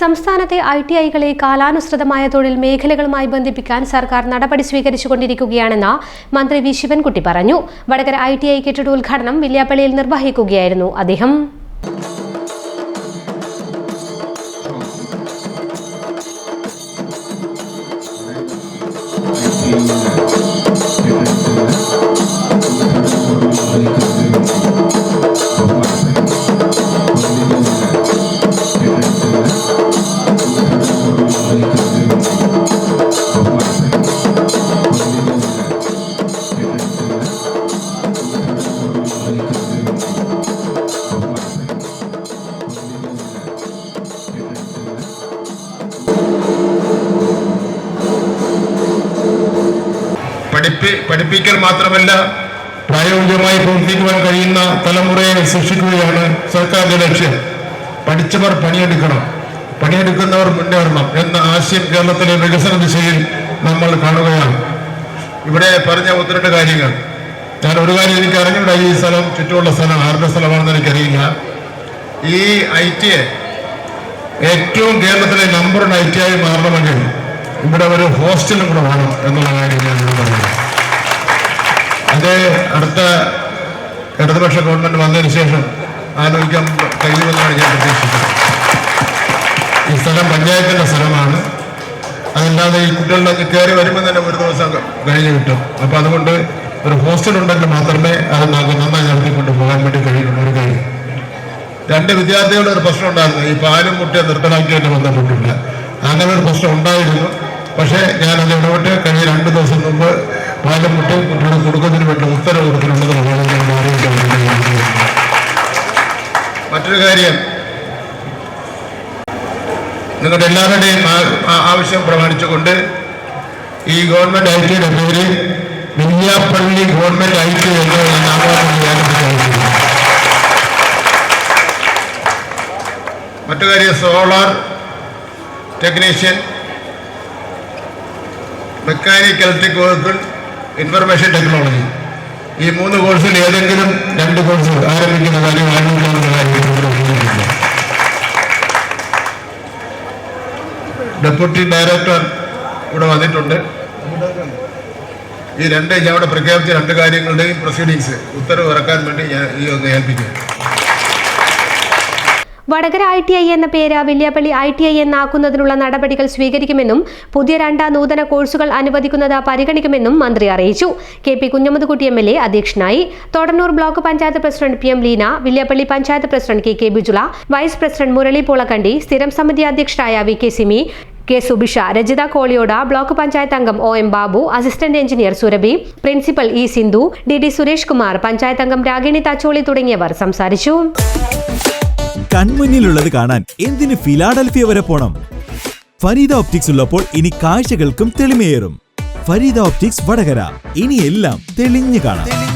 സംസ്ഥാനത്തെ I T ഐകളെ കാലാനുസൃതമായ തൊഴിൽ മേഖലകളുമായി ബന്ധിപ്പിക്കാൻ സർക്കാർ നടപടി സ്വീകരിച്ചുകൊണ്ടിരിക്കുകയാണെന്ന് മന്ത്രി വി ശിവൻകുട്ടി പറഞ്ഞു. വടകര ഐ ടി ഐ കെട്ടിട ഉദ്ഘാടനം വില്യാപ്പള്ളിയിൽ നിർവഹിക്കുകയായിരുന്നു അദ്ദേഹം. പഠിപ്പി പഠിപ്പിക്കൽ മാത്രമല്ല പ്രായോഗികമായി പ്രവർത്തിക്കുവാൻ കഴിയുന്ന തലമുറയെ സൃഷ്ടിക്കുകയാണ് സർക്കാരിന്റെ ലക്ഷ്യം. പഠിച്ചവർ പണിയെടുക്കണം. പണിയെടുക്കുന്നവർ മുന്നേറണം എന്ന ആശയം കേരളത്തിലെ വികസന ദിശയിൽ നമ്മൾ കാണുകയാണ്. ഇവിടെ പറഞ്ഞ ഒന്ന് കാര്യങ്ങൾ. ഞാൻ ഒരു കാര്യം എനിക്ക് അറിഞ്ഞൂടാ ഈ സ്ഥലം ചുറ്റുമുള്ള സ്ഥലം ആരുടെ സ്ഥലമാണെന്ന് എനിക്കറിയില്ല. ഈ ഐ ടി ഏറ്റവും കേരളത്തിലെ നമ്പർ ഐ ടി ആയി മാറണമെങ്കിൽ ഇവിടെ ഒരു ഹോസ്റ്റലും കൂടെ വേണം എന്നുള്ള കാര്യം ഞാൻ പറയുന്നത് പറയുന്നു. അത് അടുത്ത ഇടതുപക്ഷ ഗവൺമെന്റ് വന്നതിന് ശേഷം ആലോചിക്കാൻ കഴിയുമെന്നാണ് ഞാൻ പ്രതീക്ഷിക്കുന്നത്. ഈ സ്ഥലം പഞ്ചായത്തിന്റെ സ്ഥലമാണ്. അതല്ലാതെ ഈ കുട്ടികളിലൊക്കെ കയറി വരുമ്പോൾ തന്നെ ഒരു ദിവസം കഴിഞ്ഞ് കിട്ടും. അപ്പോൾ അതുകൊണ്ട് ഒരു ഹോസ്റ്റൽ ഉണ്ടെങ്കിൽ മാത്രമേ അത് നന്നായി നടത്തിക്കൊണ്ട് പോകാൻ വേണ്ടി കഴിയുള്ളൂ ഒരു കാര്യം. രണ്ട് വിദ്യാർത്ഥികളുടെ ഒരു പ്രശ്നം ഉണ്ടായിരുന്നു. ഈ പാലും മുട്ട നിർത്തലാക്കിയായിട്ട് ബന്ധപ്പെട്ടില്ല അങ്ങനെ ഒരു പ്രശ്നം ഉണ്ടായിരുന്നു. പക്ഷേ ഞാനത് ഇടപെട്ട് കഴിഞ്ഞ രണ്ട് ദിവസം മുമ്പ് പാലും മുട്ടയും കുട്ടികൾ കൊടുക്കുന്നതിന് വേണ്ട ഉത്തരവ് കൊടുത്തിട്ടുണ്ടെന്ന് ഞാൻ അറിയിക്കാൻ. മറ്റൊരു കാര്യം നിങ്ങളുടെ എല്ലാവരുടെയും ആവശ്യം പ്രമാണിച്ചുകൊണ്ട് ഈ ഗവൺമെന്റ് ഐ ടിയുടെ പേര് വില്യാപ്പള്ളി ഗവൺമെന്റ് ഐ ടി എന്ന് നാമകരണം ചെയ്യാൻ മറ്റു കാര്യം solar technician mechanical electric vehicle information technology ഈ മൂന്ന് കോഴ്സിൽ ഏതെങ്കിലും രണ്ട് കോഴ്സ് ആരംഭിക്കുന്ന കാര്യം ഡെപ്യൂട്ടി ഡയറക്ടർ ഇവിടെ വന്നിട്ടുണ്ട്. ഈ രണ്ട് ഞാൻ ഇവിടെ പ്രഖ്യാപിച്ച രണ്ട് കാര്യങ്ങളുടെയും പ്രൊസീഡിങ്സ് ഉത്തരവ് ഇറക്കാൻ വേണ്ടി ഞാൻ ഈ ഒന്ന് ഏൽപ്പിക്കും. വടകര ഐ ടി ഐ എന്ന പേര് വില്യാപ്പള്ളി ഐ ടി ഐ എന്നാക്കുന്നതിനുള്ള നടപടികൾ സ്വീകരിക്കുമെന്നും പുതിയ രണ്ടാം നൂതന കോഴ്സുകൾ അനുവദിക്കുന്നത് പരിഗണിക്കുമെന്നും മന്ത്രി അറിയിച്ചു. K P Kunhammadkutty M L A അധ്യക്ഷനായി. Thodannur block panchayat president P M Leena Villiappally panchayat president K K Bijula vice president Murali Poolakkandi സ്ഥിരം സമിതി അധ്യക്ഷരായ V K Simi K Subisha Rajitha Koliyoda block panchayat അംഗം O M Babu assistant engineer Surabhi principal E Sindhu D D Suresh Kumar panchayat അംഗം രാഗിണി തച്ചോളി തുടങ്ങിയവർ സംസാരിച്ചു. കൺമുന്നിലുള്ളത് കാണാൻ എന്തിന് Philadelphia വരെ പോണം? ഫരീദ ഓപ്റ്റിക്സ് ഉള്ളപ്പോൾ ഇനി കാഴ്ചകൾക്കും തെളിമയേറും. ഫരീദ ഓപ്റ്റിക്സ് വടകര. ഇനി എല്ലാം തെളിഞ്ഞു കാണാം.